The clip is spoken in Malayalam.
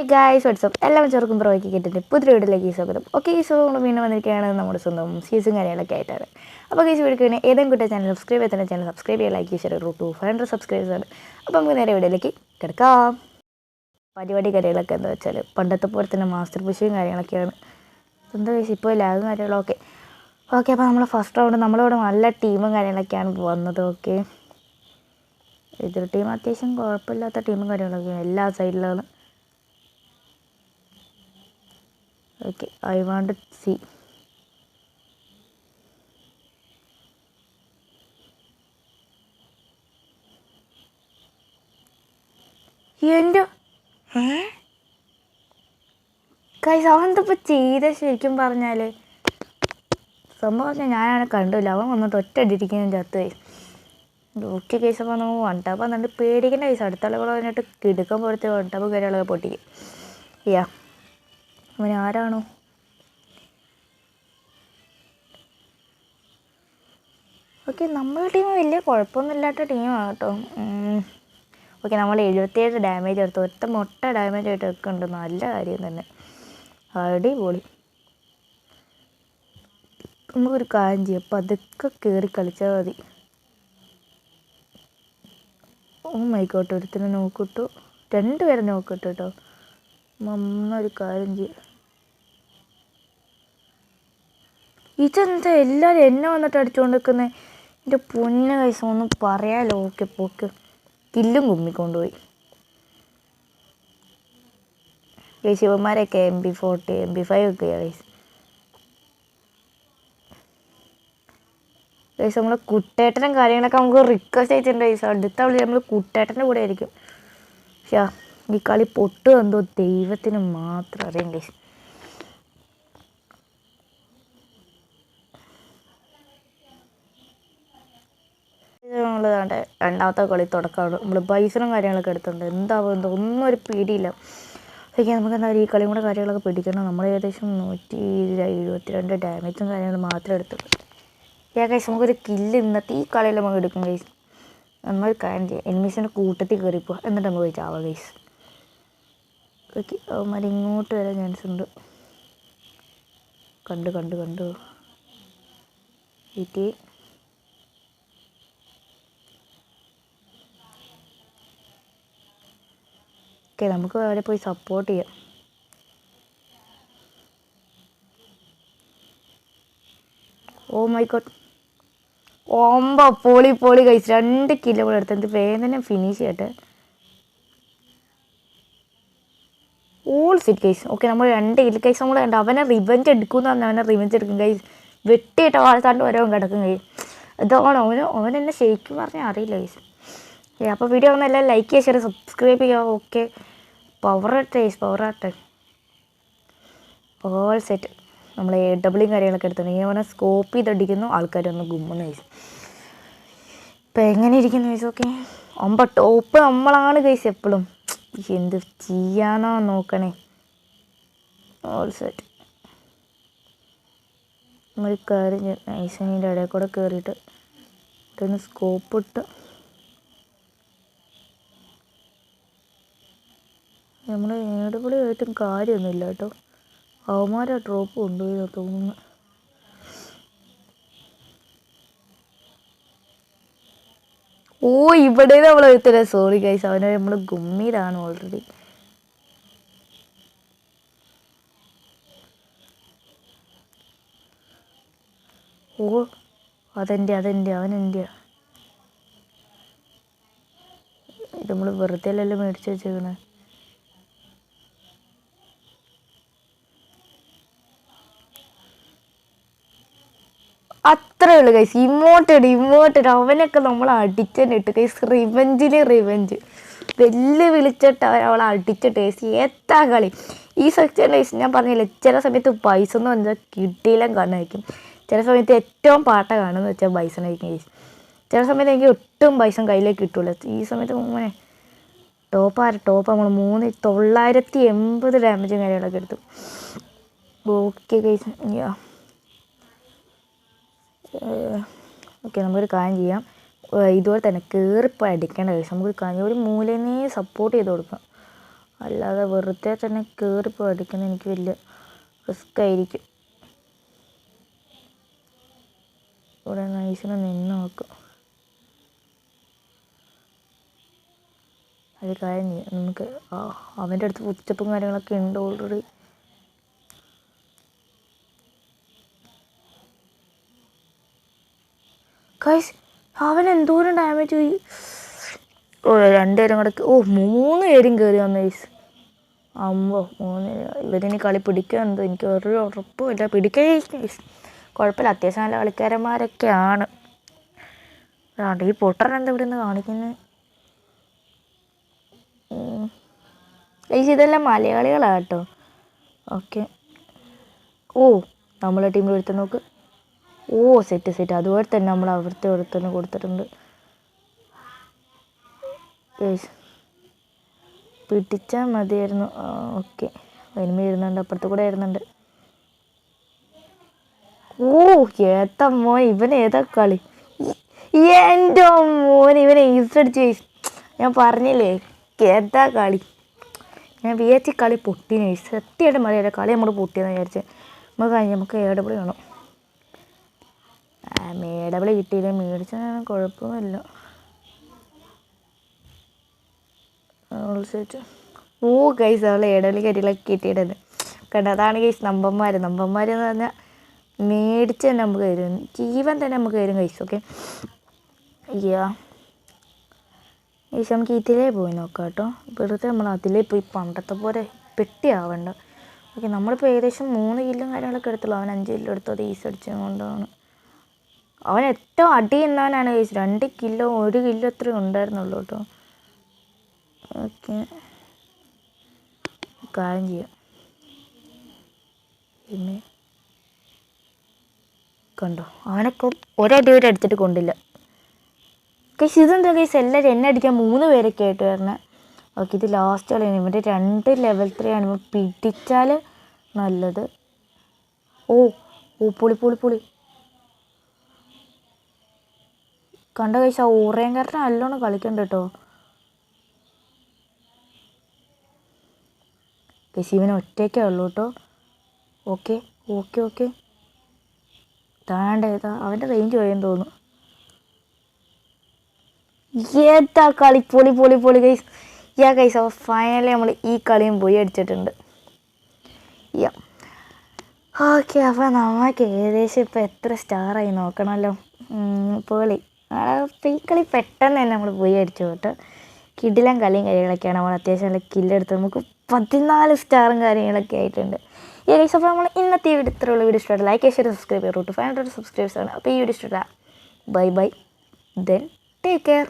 ഈ ഗായ്സ് വാട്സപ്പ് എല്ലാവരും ചെറുക്കും പ്രോയ്ക്ക് കേട്ടിട്ട് പുതിയ വീട്ടിലേക്ക് സ്വാഗതം. ഓക്കെ ഈ സോ നമ്മൾ വീണ്ടും വന്നിരിക്കുകയാണ് നമ്മുടെ സ്വന്തം സീസും കാര്യങ്ങളൊക്കെ ആയിട്ടാണ്. അപ്പോൾ ഈ വീഡിയോ ഏതെങ്കിലും കുട്ടിയെ ചാനൽ സബ്സ്ക്രൈബ് ചെയ്യുന്ന ചാനൽ സബ്സ്ക്രൈബ് ചെയ്യുക like share road to five hundred subscribers ആണ്. അപ്പോൾ നമുക്ക് നേരെ വീഡിയോയിലേക്ക് കിടക്കാം. പരിപാടി കാര്യങ്ങളൊക്കെ എന്താ വെച്ചാൽ പണ്ടത്തെ പോലെ തന്നെ മാസ്റ്റർ പുഷയും കാര്യങ്ങളൊക്കെയാണ്. എന്താ വയസ്സ് ഇപ്പോൾ ലാഗും കാര്യങ്ങളും ഓക്കെ ഓക്കെ അപ്പോൾ നമ്മൾ ഫസ്റ്റ് റൗണ്ട് നമ്മളിവിടെ നല്ല ടീമും കാര്യങ്ങളൊക്കെയാണ് വന്നത് ഓക്കെ എതിർ ടീം അത്യാവശ്യം കുഴപ്പമില്ലാത്ത ടീമും കാര്യങ്ങളൊക്കെയാണ് എല്ലാ സൈഡിലാണ് ഓക്കെ ഐ വാണ്ട് സി എന്റെ കൈസ് അവൻ ചെയ്ത ശരിക്കും പറഞ്ഞാൽ സംഭവം പറഞ്ഞാൽ ഞാനാണ് കണ്ടില്ല. അവൻ വന്നിട്ട് ഒറ്റ അടിയിരിക്കുന്ന ചത്ത് കൈസ് ഓക്കെ കേസ് അപ്പോൾ നമ്മൾ വണ്ടപ്പം ടാപ്പ് എന്നിട്ട് പേടിക്കേണ്ട കേസ്. അടുത്തുള്ള കൂടെ വന്നിട്ട് കിടുക്കം പോലത്തെ വൺ ടാപ്പ് കാര്യങ്ങളൊക്കെ പൊട്ടിക്കും. യാ അവൻ ആരാണോ? ഓക്കെ നമ്മളെ ടീം വലിയ കുഴപ്പമൊന്നുമില്ലാത്ത ടീമാണ് കേട്ടോ. ഓക്കെ നമ്മൾ എഴുപത്തിയേഴ് ഡാമേജ് എടുത്തു. ഒറ്റ മൊട്ട ഡാമേജ് ആയിട്ട് വെക്കുന്നുണ്ട് നല്ല കാര്യം തന്നെ. അടിപൊളി. നമുക്കൊരു കാര്യം ചെയ്യാം. പതുക്കെ കയറി കളിച്ചാൽ മതി. ഓ മൈക്കോട്ടെ ഒരുത്തിനെ നോക്കിട്ടു. രണ്ടുപേരെ നോക്കിട്ടു കേട്ടോ. മമ്മൊരു കാര്യം ചെയ്യാം. ഇതെന്താ എല്ലാവരും എന്നെ വന്നിട്ട് അടിച്ചുകൊണ്ട് നിൽക്കുന്നത് എന്റെ പൊന്ന കൈസ ഒന്നും പറയാലോ. ഓക്കെ പോക്ക്. കില്ലും കുമ്മിക്കൊണ്ടുപോയി. ഈ ശിവന്മാരൊക്കെ M B forty M B five ഒക്കെ ഗൈസ് ഗൈസ് നമ്മൾ കുട്ടേട്ടനും കാര്യങ്ങളൊക്കെ നമുക്ക് റിക്വസ്റ്റ് ചെയ്തിട്ടുണ്ട് ഗൈസ് അടുത്ത വിളി നമ്മൾ കുട്ടേട്ടന്റെ കൂടെ ആയിരിക്കും. പക്ഷേ ഈ കളി പൊട്ടു എന്തോ ദൈവത്തിന് മാത്രം അറിയാം ഗൈസ് ദാണ്ടെ രണ്ടാമത്തെ കളി തുടക്കമാണ്. നമ്മൾ ബൈസണും കാര്യങ്ങളൊക്കെ എടുത്തിട്ടുണ്ട്. എന്തോ ഒന്നും ഒരു പിടിയില്ല. ശരിക്കും നമുക്ക് എന്താ ഈ കളിയും കൂടെ കാര്യങ്ങളൊക്കെ പിടിക്കണം. നമ്മൾ ഏകദേശം നൂറ്റി എഴുപത്തിരണ്ട് ഡാമേജും കാര്യങ്ങളും മാത്രമേ എടുത്തുള്ളൂ. ഏ കൈസ് നമുക്കൊരു കില്ല് ഇന്നത്തെ ഈ കളിയിൽ നമുക്ക് എടുക്കും കൈസ് നമ്മൾ കാര്യം ചെയ്യാം. എനിമീസിന്റെ കൂട്ടത്തിൽ കയറിപ്പോൾ എന്നിട്ട് നമുക്ക് ചാവാം കൈസ് ഓക്കെ അവന്മാർ ഇങ്ങോട്ട് വരാൻ ചാൻസ് ഉണ്ട്. കണ്ടു കണ്ടു കണ്ടു. വെയിറ്റ് ഓക്കെ നമുക്ക് അവരെ പോയി സപ്പോർട്ട് ചെയ്യാം. ഓ മൈ ഗോഡ് ഓമ്പ പോളി പോളി കഴിച്ച് രണ്ട് കിലോ കൂടെ എടുത്ത്. എന്ത് വേദന ഫിനിഷ് ചെയ്യട്ടെ. ഓൾ സിറ്റ് കൈസ് ഓക്കെ നമ്മൾ രണ്ട് കിലോ കൈസ് നമ്മൾ കണ്ട. അവനെ റിവഞ്ച് എടുക്കുമെന്ന് പറഞ്ഞാൽ അവനെ റിവഞ്ച് എടുക്കും കൈസ് വെട്ടിയിട്ട് വാഴ്ത്താണ്ട് വരവും കിടക്കും കൈ ഇതാണ് അവന് അവനെന്നെ ശരിക്കും പറഞ്ഞാൽ അറിയില്ല കൈസ് അപ്പോൾ വീഡിയോ ഒന്ന് എല്ലാം ലൈക്ക് ചെയ്യുക ഷെയർ സബ്സ്ക്രൈബ് ചെയ്യുക ഓക്കെ പവർ ടേസ് പവർ ആട്ടെ ഓൾ സെറ്റ് നമ്മൾ എ ഡബ്ല്യും കാര്യങ്ങളൊക്കെ എടുത്തിട്ടുണ്ട്. ഇങ്ങനെ പറഞ്ഞാൽ സ്കോപ്പ് ചെയ്തടിക്കുന്നു ആൾക്കാരൊന്ന് ഗുമ്മെന്ന് കഴിച്ചു ഇപ്പം എങ്ങനെ ഇരിക്കുന്നു ചോദിച്ചു ഓക്കെ ഒമ്പ ടോപ്പ് നമ്മളാണ് കഴിച്ച് എപ്പോഴും എന്ത് ചെയ്യാനോ നോക്കണേ. ഓൾ സെറ്റ് നമ്മൾ കയറി ഐസിന്റെ ഇടയിൽ കൂടെ കയറിയിട്ട് ഇതൊന്ന് സ്കോപ്പ് ഇട്ട് നമ്മൾ ഏടുപൊളി ആയിട്ടും കാര്യമൊന്നുമില്ല കേട്ടോ. അവന്മാരാ ഡ്രോപ്പ് കൊണ്ടുപോയി തോന്നുന്നു. ഓ ഇവിടെ നമ്മൾ എത്തില്ല സോറി ഗൈസ് അവനെ നമ്മൾ ഗുമ്മിയിലാണ് ഓൾറെഡി ഓ അതെന്റെ അതെന്റെ അവനെന്റെ ഇത് നമ്മൾ വെറുതെ അല്ലല്ലോ മേടിച്ച് വെച്ചേക്കണേ അത്രേ ഉള്ളു കൈസ് ഇമോട്ടഡ് ഇമോട്ടഡ് അവനൊക്കെ നമ്മൾ അടിച്ചിട്ട് കൈസ് റിവഞ്ചിന് റിവഞ്ച് വെല്ല് വിളിച്ചിട്ട് അവൻ അവളെ അടിച്ച ടേസ്റ്റ് എത്താ കളി? ഈ സെക്ഷൻ ടേസ്റ്റ് ഞാൻ പറഞ്ഞില്ല ചില സമയത്ത് പൈസ എന്ന് പറഞ്ഞാൽ കിട്ടിയില്ല കാണുന്നതായിരിക്കും ചില സമയത്ത് ഏറ്റവും പാട്ട കാണുമെന്ന് വെച്ചാൽ പൈസനായിരിക്കും കേസ് ചില സമയത്ത് എനിക്ക് ഒട്ടും പൈസ കയ്യിലേക്ക് കിട്ടൂല. ഈ സമയത്ത് മൂന്നേ ടോപ്പ് ആര് ടോപ്പ് നമ്മൾ മൂന്ന് തൊള്ളായിരത്തി എൺപത് ഡാമേജും കാര്യങ്ങളൊക്കെ എടുത്തു. ഓക്കെ കേസ് യാ ഓക്കെ നമുക്കൊരു കാര്യം ചെയ്യാം. ഇതുപോലെ തന്നെ കയറിപ്പോൾ അടിക്കേണ്ട കേസ് നമുക്കൊരു കാര്യം ഒരു മൂലേനെ സപ്പോർട്ട് ചെയ്ത് കൊടുക്കാം അല്ലാതെ വെറുതെ തന്നെ കയറിപ്പോൾ അടിക്കുന്നത് എനിക്ക് വലിയ റിസ്ക് ആയിരിക്കും. ഇവിടെ നൈസിന് നിന്ന് നോക്കും. അത് കാര്യം നമുക്ക് അവന്റെ അടുത്ത് ഉച്ചപ്പും കാര്യങ്ങളൊക്കെ ഉണ്ട് ഓൾറെഡി കൈസ് അവൻ എന്തോരം ഡാമേജ് പോയി ഓ രണ്ടുപേരും കൂടെ ഓ മൂന്ന് പേരും കയറി വന്ന ഗൈസ് അമ്പോ മൂന്ന്. ഇവരിനി കളി പിടിക്കുക എന്തോ എനിക്ക് ഒരു ഉറപ്പുമില്ല. പിടിക്കാൻ ഗൈസ് കുഴപ്പമില്ല. അത്യാവശ്യം നല്ല കളിക്കാരന്മാരൊക്കെയാണ്. ആണ്ട് ഈ പൊട്ടറെന്താ ഇവിടെ നിന്ന് കാണിക്കുന്നത് ഗൈസ് ഇതെല്ലാം മലയാളികളാട്ടോ ഓക്കെ ഓ നമ്മളെ ടീമിൽ ഒരുത്ത നോക്ക്. ഓ സെറ്റ് സെറ്റ് അതുപോലെ തന്നെ നമ്മൾ അവിടുത്തെ ഒരുത്തന്നെ കൊടുത്തിട്ടുണ്ട്. ഗൈസ് പിടിച്ചാൽ മതിയായിരുന്നു. ഓക്കെ വരുമ്പോൾ ഇരുന്നുണ്ട് അപ്പുറത്ത് കൂടെ ഇരുന്നുണ്ട് ഓ ഏത്ത മോൻ ഇവൻ ഏതാ കളി? എന്റെ മോൻ ഇവനെ ഈസ്റ്റടിച്ച് ഗൈസ് ഞാൻ പറഞ്ഞില്ലേ ഏതാ കളി? ഞാൻ വിചാരിച്ച കളി പൊട്ടിനെ. സത്യമായിട്ട് മതിയായിട്ട് കളി നമ്മൾ പൊട്ടിയെന്ന് വിചാരിച്ച്. നമുക്ക് കഴിഞ്ഞ് നമുക്ക് ഏടുപടി വേണം. ഡബ്ല്യൂ കിട്ടിയില്ല? മേടിച്ചാൽ കുഴപ്പമില്ല ഓ കൈസ് അവൾ ഏടവലി കരിയിലൊക്കെ കിട്ടിയിട്ടുണ്ട് കണ്ട? അതാണ് ഗൈസ് നമ്പന്മാർ നമ്പന്മാർ എന്ന് പറഞ്ഞാൽ മേടിച്ച് തന്നെ നമുക്ക് തരും. ജീവൻ തന്നെ നമുക്ക് തരും കൈസ് ഓക്കെ അയ്യോ. കൈസ് നമുക്ക് ഇതിലേ പോയി നോക്കാം കേട്ടോ. വെറുതെ നമ്മൾ അതിലേ പോയി പണ്ടത്തെ പോലെ പെട്ടിയാവണ്ട. ഓക്കെ നമ്മളിപ്പോൾ ഏകദേശം മൂന്ന് കില്ലും കാര്യങ്ങളൊക്കെ എടുത്തുള്ളൂ. അവൻ അഞ്ച് കില്ലും എടുത്തത് ഈസ് അടിച്ചതുകൊണ്ടാണ് അവൻ ഏറ്റവും അടി എന്നവനാണ് ചോദിച്ചത് രണ്ട് കിലോ ഒരു കിലോ അത്രേ ഉണ്ടായിരുന്നുള്ളൂ കേട്ടോ. ഓക്കെ. കാര്യം ചെയ്യാം. പിന്നെ കണ്ടോ? അവനൊക്കെ ഒരടി വരെ അടിച്ചിട്ട് കൊണ്ടില്ല. കേസ് ഇതെന്താ കേസ് എല്ലാവരും എന്നെ അടിക്കാൻ മൂന്ന് പേരൊക്കെ ആയിട്ട് വരണേ. ഓക്കെ ഇത് ലാസ്റ്റ് കളിയാണ് ഇവന്റെ രണ്ട് ലെവൽ ത്രീ ആണ്. പിടിച്ചാൽ നല്ലത്. ഓ ഓ പൊളി പൊളി പൊളി. കണ്ട കഴിച്ച ഊറയങ്കാരനെ നല്ലോണം കളിക്കണ്ട കേട്ടോ കേസ് ഒറ്റയ്ക്കേ ഉള്ളൂ കേട്ടോ ഓക്കെ ഓക്കെ ഓക്കെ. താണ്ട ഏതാ അവന്റെ റേഞ്ച് പോയെന്ന് തോന്നുന്നു. ഏതാ കളി? പൊളി പൊളി പൊളി കൈസ് യാ കൈസ ഫൈനലി നമ്മൾ ഈ കളിയും പോയി അടിച്ചിട്ടുണ്ട്. യാ. ഓക്കെ അപ്പോൾ നമുക്ക് ഏകദേശം ഇപ്പോൾ എത്ര സ്റ്റാറായി നോക്കണമല്ലോ പൊളി. അപ്പോൾ ഈ കളി പെട്ടെന്ന് തന്നെ നമ്മൾ പോയി അടിച്ചു പോട്ട്. കിടിലം കളിയും കാര്യങ്ങളൊക്കെയാണ് നമ്മൾ അത്യാവശ്യം നല്ല കില്ലെടുത്ത് നമുക്ക് പതിനാല് സ്റ്റാറും കാര്യങ്ങളൊക്കെ ആയിട്ടുണ്ട്. ഈ ഗൈസ് അപ്പോൾ നമ്മൾ ഇന്നത്തെ വീഡിയോ ഇത്രയുള്ള വീഡിയോ ഇഷ്ടമായിട്ട് ലൈക്ക് ഷെയർ സബ്സ്ക്രൈബ് ചെയ്യുക റൂട്ട് ഫൈവ് ഹൺഡ്രഡ് സബ്സ്ക്രൈബേഴ്സ് ആണ്. അപ്പോൾ ഈ വീഡിയോ ഇഷ്ടമല്ല bye bye then take care